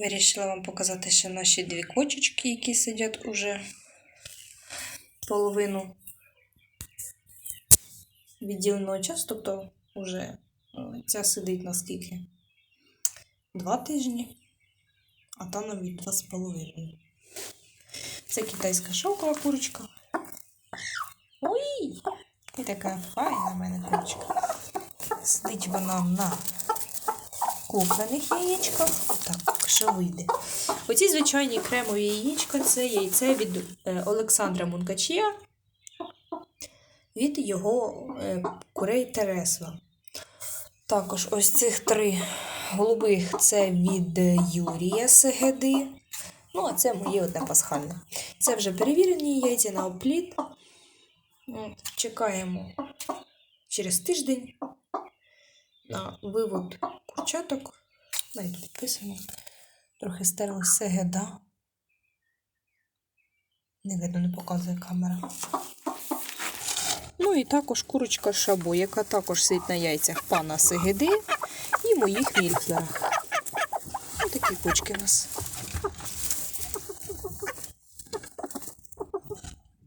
Вирішила вам показати ще наші дві кочечки, які сидять уже половину відділеного часу, тобто вже е, ця сидить на скільки? Два тижні, а та навіть два з половиною. Це китайська шовкова курочка. Ой! І така файна в мене курочка. Сидить вона на куплених яєчках. Так, що вийде. Оці звичайні кремові яєчка це яйце від е, Олександра Мункачія від його е, курей Тересла. Також ось цих три голубих це від Юрія Сегеди. Ну, а це моє одне пасхальне. Це вже перевірені яйця на опліт. Чекаємо через тиждень на вивод курчаток. Навіть тут написано. Трохи стерли сегеда. Не видно, не показує камера. Ну і також курочка шабо, яка також сидить на яйцях пана Сегеди і моїх мільфлерах. Ось такі кучки у нас.